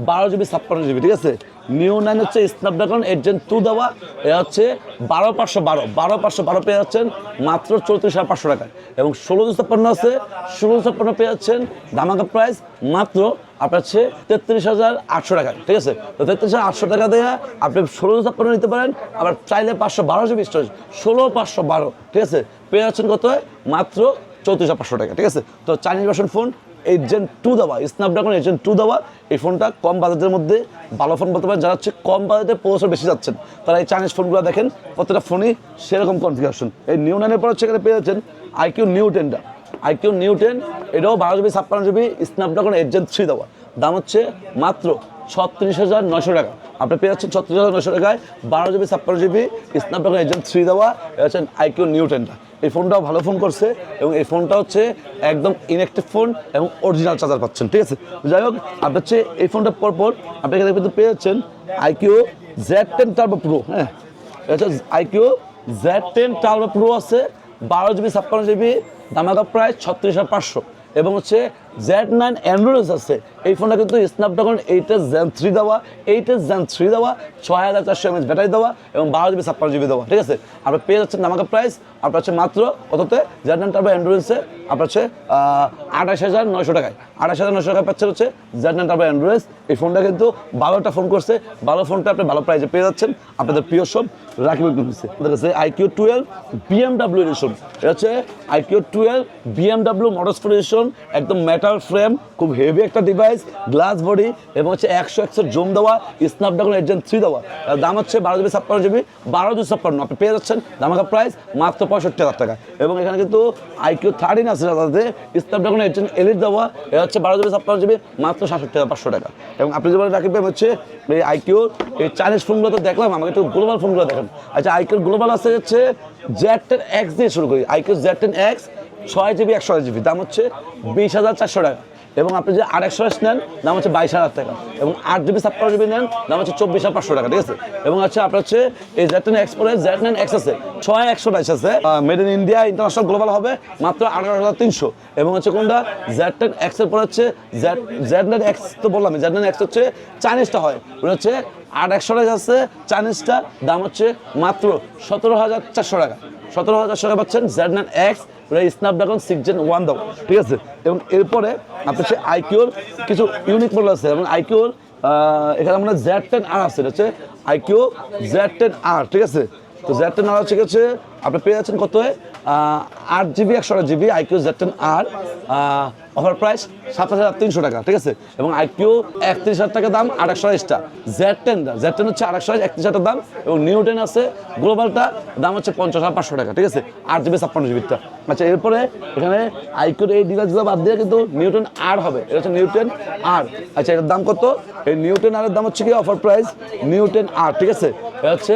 বারো জিবি ছাপ্পান্ন জিবি ঠিক আছে? নিউ নাইন হচ্ছে স্ন্যাপড্রাগন জেন টু দেওয়া। এ হচ্ছে বারো পাঁচশো বারো। বারো পাঁচশো বারো পেয়ে যাচ্ছেন মাত্র চৌত্রিশ হাজার পাঁচশো টাকায়। এবং ষোলো ছাপ্পান্ন আছে। ষোলো ছাপ্পান্ন পেয়ে যাচ্ছেন ধামাকা প্রাইস মাত্র আপনার হচ্ছে তেত্রিশ হাজার আটশো টাকা ঠিক আছে? তো তেত্রিশ হাজার আটশো টাকা দেওয়া আপনি ষোলো ছাপ্পান্ন নিতে পারেন। আবার চাইলে পাঁচশো বারো জিবি স্টোরেজ ষোলো পাঁচশো বারো। ঠিক আছে? পেয়ে যাচ্ছেন কত হয়? মাত্র চৌত্রিশ হাজার পাঁচশো টাকা। ঠিক আছে? তো চাইনিজ ভার্সন ফোন এজেন্ট টু দেওয়া স্ন্যাপড্রাগন এজেন্ট টু দেওয়া, এই ফোনটা কম বাজেটের মধ্যে ভালো ফোন বলতে পারেন, যারা হচ্ছে কম বাজেটে পৌঁছে বেশি যাচ্ছেন। তারা এই চাইনিজ ফোনগুলো দেখেন, প্রত্যেকটা ফোনই সেরকম কনফিগারেশন এই নিউ নাইনের পর হচ্ছে এখানে পেয়ে যাচ্ছেন আইকিউ নিউ টেনটা আইকিউ নিউ টেন এটাও বারো জিবি ছাপ্পান্ন জিবি স্ন্যাপড্রাগন এজেন্ট থ্রি দেওয়া। দাম হচ্ছে মাত্র ছত্রিশ হাজার নশো টাকা। আপনি পেয়ে যাচ্ছেন ছত্রিশ হাজার নশো টাকায় বারো জিবি ছাপ্পান্ন জিবি স্ন্যাপড্রাগন এজেন্ট থ্রি দেওয়া, এটা হচ্ছেন আইকিউ নিউ টেনটা এই ফোনটাও ভালো ফোন করছে এবং এই ফোনটা হচ্ছে একদম ইনেকটিভ ফোন এবং অরিজিনাল চার্জার পাচ্ছেন, ঠিক আছে? যাই হোক, আপনি হচ্ছে এই ফোনটা পরপর আপনি এখানে কিন্তু পেয়ে যাচ্ছেন iQOO Z ten turbo pro হ্যাঁ? এটা iQOO Z ten turbo pro আছে, বারো জিবি ছাপ্পান্ন জিবি দামাকা প্রায় ছত্রিশ হাজার পাঁচশো। এবং হচ্ছে জেড নাইন অ্যান্ড্রয়েড আছে। এই ফোনটা কিন্তু Snapdragon eight S gen three দেওয়া এইট এস জেন থ্রি দেওয়া, ছয় হাজার চারশো এমএচ ব্যাটারি দেওয়া এবং বারো জিবি ছাপ্পান্ন জিবি দেওয়া, ঠিক আছে? আপনার পেয়ে যাচ্ছেন আমাকে প্রাইস আপনার হচ্ছে মাত্র কততে জেড নাইন টার্বো অ্যান্ড্রয়েডসে আপনার হচ্ছে আঠাশ হাজার নয়শো টাকায়, আঠাশ হাজার নয়শো টাকায় পাচ্ছেন হচ্ছে জেড নাইন টার্বো অ্যান্ড্রয়েড এই ফোনটা কিন্তু ভালোটা ফোন করছে, ভালো ফোনটা আপনি ভালো প্রাইসে পেয়ে যাচ্ছেন। আপনাদের প্রিয় সব রাখিব হচ্ছে। আমাদের কাছে আইকিউ টুয়েলভ বিএমডাব্লিউ এডিশন এটা হচ্ছে iQOO twelve BMW motors edition একদম মেটাল ফ্রেম খুব হেভি একটা ডিভাইস গ্লাস বডি এবং হচ্ছে একশো একশো জুম দেওয়া স্ন্যাপড্রাগন এজেন্ট থ্রি দেওয়া। দাম হচ্ছে বারো জিবি ছাপ্পান্ন জিবি বারো দুশো ছাপ্পান্ন। আপনি পেয়ে যাচ্ছেন দামাকা প্রাইস মাত্র পঁয়ষট্টি হাজার টাকা। এবং এখানে কিন্তু আইকিউ থার্টিন আছে তাতে স্ন্যাপড্রাগন এজেন্ট এলিট দেওয়া এটা হচ্ছে বারো জিবি ছাপ্পান্ন জিবি মাত্র সাতষট্টি হাজার পাঁচশো টাকা। এবং আপনি যেমন রাখবেন হচ্ছে, এই আইকিউ এই চাইনিজ ফোনগুলো তো দেখলাম, আমাকে একটু গ্লোবাল ফোনগুলো দেখেন। আচ্ছা আইকিউর গ্লোবাল আছে হচ্ছে জেড টেন এক্স দিয়ে শুরু করি। আইকিউ জেড টেন এক্স ছয় জিবি একশো জিবি দাম হচ্ছে বিশ হাজার চারশো টাকা। এবং আপনি যে আর একশো নেন, দাম হচ্ছে বাইশ হাজার টাকা। এবং আট জিবি ছাপ্পান্ন জিবি নেন, দাম হচ্ছে চব্বিশ হাজার পাঁচশো টাকা, ঠিক আছে? এবং হচ্ছে আপনার হচ্ছে এই জেড টেন এক্সপোরে জেড নাইন এক্স আছে, ছয় একশো বাইশ আছে। Made in India international global হবে, মাত্র আঠারো হাজার তিনশো। এবং হচ্ছে কোনটা? জেড টেন এক্সের পরে হচ্ছে জেড জেড এক্স তো বললাম জেড নাইন এক্স হচ্ছে চাইনিজটা হয়। ওটা হচ্ছে আট একশো টাকা আছে চাইনিজটা দাম হচ্ছে মাত্র সতেরো হাজার চারশো টাকা। সতেরো হাজার চারশো টাকা পাচ্ছেন Z nine X Snapdragon six gen one দাও, ঠিক আছে? এবং এরপরে আপনার সে আইকিউর কিছু ইউনিক মডেল আছে এবং আইকিউর এখানে আমরা জ্যাড টেন আর আছে, এটা হচ্ছে আইকিউ জ্যাড টেন আর ঠিক আছে? তো জ্যাড টেন আর হচ্ছে গেছে আপনি পেয়ে যাচ্ছেন কত? আট জিবি একশো আট জিবি আইকিউ জ্যাড টেন আর অফার প্রাইস সাত হাজার তিনশো টাকা, ঠিক আছে? এবং আইকিউ একত্রিশ হাজার টাকা দাম আট একশো আড়াইশটা জেড টেন জেড টেন হচ্ছে আট একশো একত্রিশ হাজার দাম এবং নিউ টেন আছে, গ্লোবালটা দাম হচ্ছে পঞ্চাশ হাজার পাঁচশো টাকা, ঠিক আছে? আট জিবি ছাপ্পান্ন জিবিটা আচ্ছা এরপরে এখানে আইকিউর এই ডিভাইসগুলো বাদ দিয়ে কিন্তু নিউটন আর হবে। এটা হচ্ছে নিউটেন আর আচ্ছা এটার দাম কত? এই নিউটেন আরের দাম হচ্ছে কি? অফার প্রাইস নিউটেন আর ঠিক আছে? এটা হচ্ছে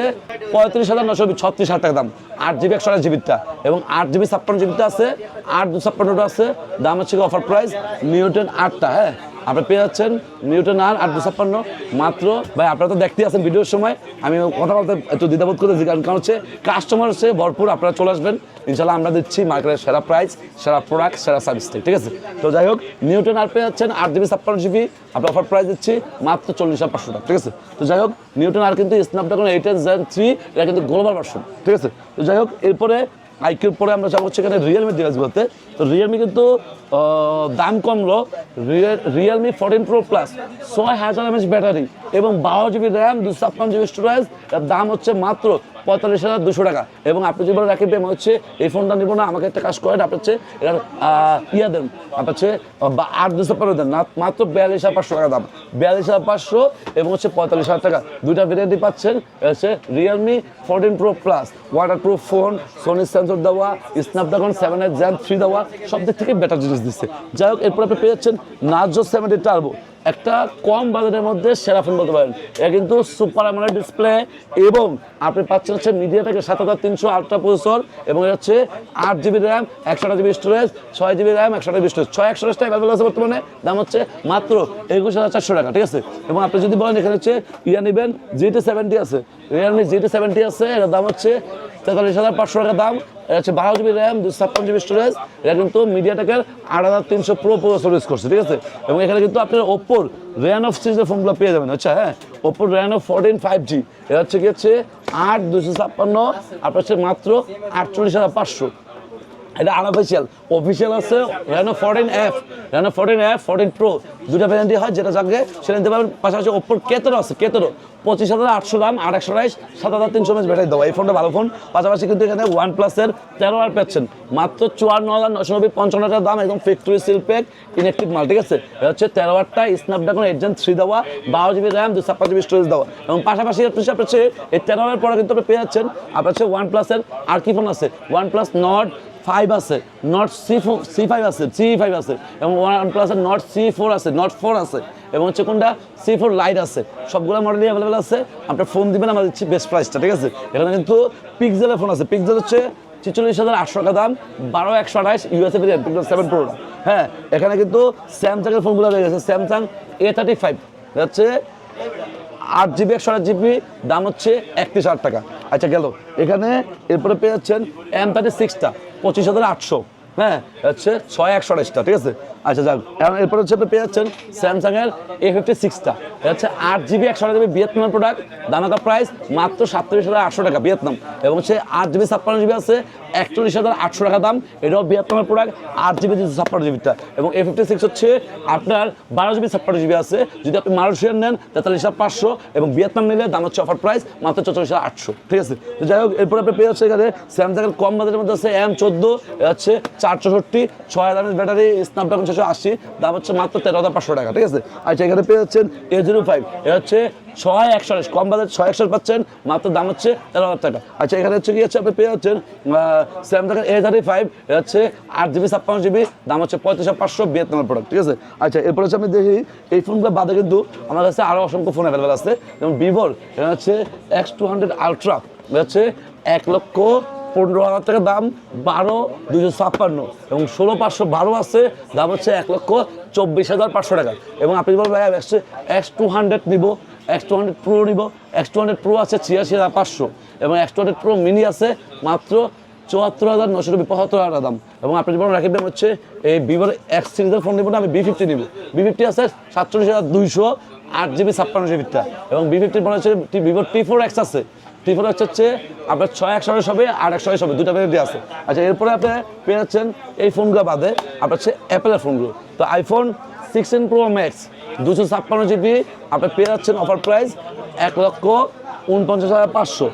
পঁয়ত্রিশ হাজার নশো ছত্রিশ হাজার টাকা দাম। আট জিবি একশো আঠাশ জিবিটা এবং আট জিবি ছাপ্পান্ন জিবিটা আছে, আট দু ছাপ্পান্নটা আছে। দাম হচ্ছে অফার প্রাইস নিউটন আটটা হ্যাঁ? আপনি পেয়ে যাচ্ছেন নিউটন আর আট ছাপ্পান্ন। মাত্র, ভাই, আপনারা তো দেখতেই আছেন ভিডিওর সময়। আমি কথা বলতে একটু দ্বিধাবোধ করেছি কারণ কারণ হচ্ছে কাস্টমার হচ্ছে ভরপুর, আপনারা চলে আসবেন। ইনশাল্লাহ আমরা দিচ্ছি মার্কেটের সেরা প্রাইস সেরা প্রোডাক্ট সেরা সার্ভিস ঠিক আছে? তো যাই হোক, নিউটন আর পেয়ে যাচ্ছেন আট জিবি ছাপ্পান্ন জিবি। আপনার অফার প্রাইস দিচ্ছি মাত্র চল্লিশ হাজার পাঁচশো টাকা, ঠিক আছে? তো যাই হোক, নিউটন আর কিন্তু Snapdragon eight S gen three এটা কিন্তু গ্লোবাল ভার্সন ঠিক আছে? তো যাই হোক, এরপরে আইকিউর পরে আমরা যাব সেখানে রিয়েলমি বলতে তো রিয়েলমি কিন্তু দাম কমলো রিয়েলমি ফোরটিন প্রো প্লাস ছয় হাজার এমএস ব্যাটারি এবং বারো জিবি র্যাম দুশো ছাপ্পান্ন জিবি স্টোরেজ দাম হচ্ছে মাত্র পঁয়তাল্লিশ হাজার দুশো টাকা। এবং আপনি যদি বলেন রাখি মনে হচ্ছে এই ফোনটা নিবো না, আমাকে একটা কাজ করেন। আপনার হচ্ছে এটার ইয়া দেন আপনার হচ্ছে, বা আট দুশো পনেরো দেন, না, মাত্র বিয়াল্লিশ হাজার পাঁচশো টাকা দাম। বিয়াল্লিশ হাজার পাঁচশো এবং হচ্ছে পঁয়তাল্লিশ হাজার টাকা। দুইটা ভেরিয়েন্টই পাচ্ছেন হচ্ছে Realme fourteen pro plus waterproof phone Sony sensor দেওয়া Snapdragon seven eight gen three দেওয়া, সব দিক থেকে বেটার জিনিস দিচ্ছে। যাই হোক, এরপর আপনি পেয়ে যাচ্ছেন নার্জো সেভেন্টি টার্বো একটা কম বাজেটের মধ্যে সেরা ফোন বলতে পারেন। এটা কিন্তু সুপার অ্যামোলেড ডিসপ্লে এবং আপনি পাচ্ছেন হচ্ছে মিডিয়া থেকে সাত হাজার তিনশো আটটা প্রসেসর এবং এটা হচ্ছে আট জিবি র্যাম একশো জিবি স্টোরেজ ছয় জিবি র্যাম একশো জিবি স্টোরেজ ছয় একশো টাকা অ্যাভেলেবল আছে বর্তমানে, দাম হচ্ছে মাত্র একুশ হাজার চারশো টাকা, ঠিক আছে? এবং আপনি যদি বলেন এখানে হচ্ছে ইয়া নেবেন জিটি সেভেন্টি আছে। রিয়েলমি জিটি সেভেন্টি আছে, এটার দাম হচ্ছে তেতাল্লিশ হাজার পাঁচশো টাকা দাম। এটা হচ্ছে বারো জিবি র্যাম, দুশো ছাপ্পান্ন জিবি স্টোরেজ। এটা কিন্তু মিডিয়াটেকের আট হাজার তিনশো প্রো ইউজ করছে, ঠিক আছে? এবং এখানে কিন্তু আপনার ওপোর র্যান অফ সিরিজের ফোনগুলো পেয়ে যাবেন আচ্ছা হ্যাঁ? ওপোর ran of fourteen five G এটা হচ্ছে কি হচ্ছে আট দুশো ছাপ্পান্ন, আপনার হচ্ছে মাত্র আটচল্লিশ হাজার পাঁচশো। এটা আনঅফিসিয়াল অফিসিয়াল আছে Reno fourteen F Reno fourteen F fourteen pro দুটা ভ্যারেন্টি হয়, যেটা যাকে সেটা নিতে পারবেন। পাশাপাশি ওপর কেতরো আছে, কেতরো। পঁচিশ হাজার আটশো দাম, আর একশো রাইস সাত হাজার তিনশো এমএচ ব্যাটারি দেওয়া এই ফোনটা ভালো ফোন পাশাপাশি কিন্তু এখানে ওয়ান প্লাসের তেরো আর পাচ্ছেন মাত্র চুয়ান্ন হাজার নশো নব্বই, পঞ্চান্ন টাকার দাম, একদম ফ্যাক্টরি সিল প্যাক ইনেকটিভ মাল, ঠিক আছে? এটা হচ্ছে তেরো আটটা স্ন্যাপড্রাগন এইট থ্রি দেওয়া, বারো জিবি র্যাম দুশো ছাপ্পান্ন জিবি স্টোরেজ দেওয়া। এবং পাশাপাশি আপনি আপনার হচ্ছে, এই তেরো পরে কিন্তু আপনি পেয়ে যাচ্ছেন, আপনার হচ্ছে ওয়ান প্লাসের আর কি ফোন আছে? ওয়ান প্লাস নট ফাইভ আছে Nord C four C five আছে সি ফাইভ আছে, এবং ওয়ান প্লাসের নট সি ফোর আছে নট ফোর আছে, এবং হচ্ছে কোনটা? সি ফোর লাইট আছে। সবগুলো মডেলই অ্যাভেলেবেল আছে। আপনার ফোন দিবেন, আমরা দিচ্ছি বেস্ট প্রাইসটা ঠিক আছে? এখানে কিন্তু পিক্সেলের ফোন আছে। পিক্সেল হচ্ছে ছেচল্লিশ হাজার আটশো টাকা দাম, বারো একশো আঠাশ ইউএসএ পিক্সেল সেভেন প্রো হ্যাঁ এখানে কিন্তু স্যামসাংয়ের ফোনগুলো রয়ে গেছে স্যামসাং এ থার্টি ফাইভ হচ্ছে আট জিবি, একশো আট জিবি, দাম হচ্ছে একত্রিশ হাজার টাকা। আচ্ছা গেল। এখানে এরপরে পেয়ে যাচ্ছেন এম থার্টি সিক্সটা পঁচিশ হাজার আটশো। হ্যাঁ হচ্ছে ছয় একশো আঠাশটা ঠিক আছে? আচ্ছা যাক। এরপরে হচ্ছে আপনি পেয়ে যাচ্ছেন স্যামসাংয়ের এ ফিফটি সিক্সটা এটা হচ্ছে আট জিবি একশো আট জিবি ভিয়েতনামের প্রোডাক্ট দামাকা প্রাইস মাত্র সাতত্রিশ হাজার আটশো টাকা ভিয়েতনাম এবং হচ্ছে আট জিবি ছাপ্পান্ন জিবি আছে, একচল্লিশ হাজার আটশো টাকা দাম। এটাও ভিয়েতনামের প্রোডাক্ট আট জিবি ছাপ্পান্ন জিবিটা এবং এ ফিফটি সিক্স হচ্ছে আপনার বারো জিবি ছাপ্পান্ন জিবি আছে। যদি আপনি মালয়েশিয়ান নেন, তেতাল্লিশ হাজার পাঁচশো। এবং ভিয়েতনাম নিলে দাম হচ্ছে অফার প্রাইস মাত্র চৌচল্লিশ হাজার আটশো। ঠিক আছে? তো যাই হোক, এরপর আপনি পেয়ে যাচ্ছে এখানে স্যামসাংয়ের কম বাজারের মধ্যে আছে এম চোদ্দ হচ্ছে চার চৌষট্টি, ছয় হাজার ব্যাটারি স্ন্যাপড্রাগন ছশো আশি, দাম হচ্ছে মাত্র তেরো হাজার পাঁচশো টাকা, ঠিক আছে? আচ্ছা এখানে পেয়ে যাচ্ছেন এ জিরো ফাইভ এটা হচ্ছে ছয় একশো, কম বাজার ছয় একশো পাচ্ছেন, মাত্র দাম হচ্ছে তেরো হাজার টাকা। আচ্ছা এখানে হচ্ছে কি হচ্ছে আপনি পেয়ে যাচ্ছেন স্যামসাং এ থার্টি ফাইভ এটা হচ্ছে আট জিবি, ছাপ্পান্ন জিবি, দাম হচ্ছে পঁয়ত্রিশ পাঁচশো ভিয়েতনামের প্রোডাক্ট ঠিক আছে? আচ্ছা এরপর হচ্ছে আমি দেখি, এই ফোনগুলো বাদে কিন্তু আমার কাছে আরও অসংখ্য ফোন অ্যাভেলেবেল আছে। যেমন ভিভোর এটা হচ্ছে এক্স টু হান্ড্রেড আলট্রা হচ্ছে এক লক্ষ পনেরো হাজার টাকা দাম, বারো দুশো ছাপ্পান্ন এবং ষোলো পাঁচশো বারো আছে, দাম হচ্ছে এক লক্ষ চব্বিশ হাজার পাঁচশো টাকা। এবং আপনি বলবেন, ভাই, এক্স এক্স টু হান্ড্রেড নিব, এক্স টু হান্ড্রেড প্রো নিব, এক্স টু হান্ড্রেড প্রো আছে ছিয়াশি হাজার পাঁচশো এবং X two hundred pro mini আছে মাত্র চুয়াত্তর হাজার নশো নব্বই পঁচাত্তর হাজার দাম। এবং আপনি যেমন রাখি দাম হচ্ছে এই ভিভোর এক্স সিরিজের ফোন নিব না, আমি বি ফিফটি নিব। বি ফিফটি আছে সাতচল্লিশ হাজার দুইশো আট জিবি ছাপ্পান্ন জিবিটা এবং বি ফিফটির মনে হচ্ছে ভিভোর টি ফোর এক্স আছে। ফোর হচ্ছে আপনার ছয় একশো আঠাশ হবে আর একশো আঠাশ হবে দুটা ভ্যারাইটি আছে। আচ্ছা এরপরে আপনি পেয়ে যাচ্ছেন এই ফোনগুলো বাদে আপনার হচ্ছে অ্যাপেলের ফোনগুলো। তো আইফোন সিক্সটিন প্রো ম্যাক্স দুশো ছাপ্পান্ন জিবি আপনি পেয়ে যাচ্ছেন অফার প্রাইস এক লক্ষ উনপঞ্চাশ হাজার পাঁচশো।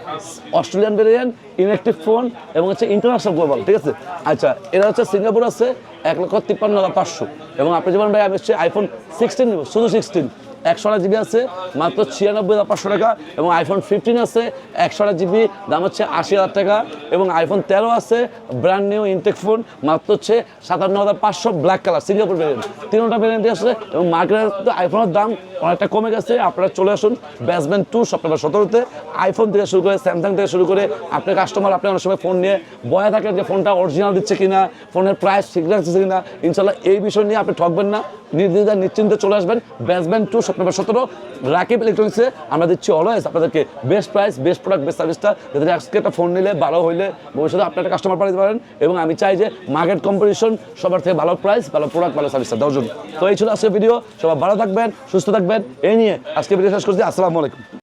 অস্ট্রেলিয়ান ভেরিয়েন্ট ইলেকট্রিক ফোন এবং হচ্ছে ইন্টারন্যাশনাল গ্লোবাল ঠিক আছে? আচ্ছা এরা হচ্ছে সিঙ্গাপুর আছে এক লক্ষ তিপ্পান্ন হাজার পাঁচশো। এবং আপনি যেমন ভাই, আমি হচ্ছে আইফোন সিক্সটিন নেব, শুধু সিক্সটিন একশো আট জিবি আছে, মাত্র ছিয়ানব্বই হাজার পাঁচশো টাকা এবং আইফোন ফিফটিন আছে, একশো আট জিবি, দাম হচ্ছে আশি হাজার টাকা এবং আইফোন তেরো আছে ব্র্যান্ড নিউ ইনটেক ফোন মাত্র হচ্ছে সাতান্ন হাজার পাঁচশো ব্ল্যাক কালার সিঙ্গাপুর ভ্যারিয়েন্ট তিনটা ভ্যারিয়েন্ট আছে এবং মার্কেটে আইফোনের দাম অনেকটা কমে গেছে। আপনারা চলে আসুন ব্যাসমেন্ট টু সেপ্টেম্বর সতেরোতে। আইফোন থেকে শুরু করে স্যামসাং থেকে শুরু করে আপনার কাস্টমার আপনি অনেক সময় ফোন নিয়ে বয়া থাকেন যে ফোনটা অরিজিনাল দিচ্ছে কিনা ফোনের প্রাইস ঠিক রাখছে কিনা। ইনশাল্লাহ এই বিষয় নিয়ে আপনি ঠকবেন না। নির্দ্বিধায়, নিশ্চিন্তে চলে আসবেন ব্যাসমেন্ট টু সেপ্টেম্বর সতেরো, রাকিব ইলেকট্রনিক্সে আমরা দিচ্ছি অলওয়েজ আপনাদেরকে best price best product best সার্ভিসটা যাতে আজকে একটা ফোন নিলে, ভালো হইলে ভবিষ্যতে আপনি একটা কাস্টমার পাঠাতে পারেন। এবং আমি চাই যে মার্কেট কম্পিটিশন সবার থেকে ভালো প্রাইস ভালো প্রোডাক্ট ভালো সার্ভিসটা জন্য। তো এই ছিল আজকে ভিডিও সবাই ভালো থাকবেন, সুস্থ থাকবেন। এই নিয়ে আজকে ভিডিও শেষ করছি। আসসালামু আলাইকুম।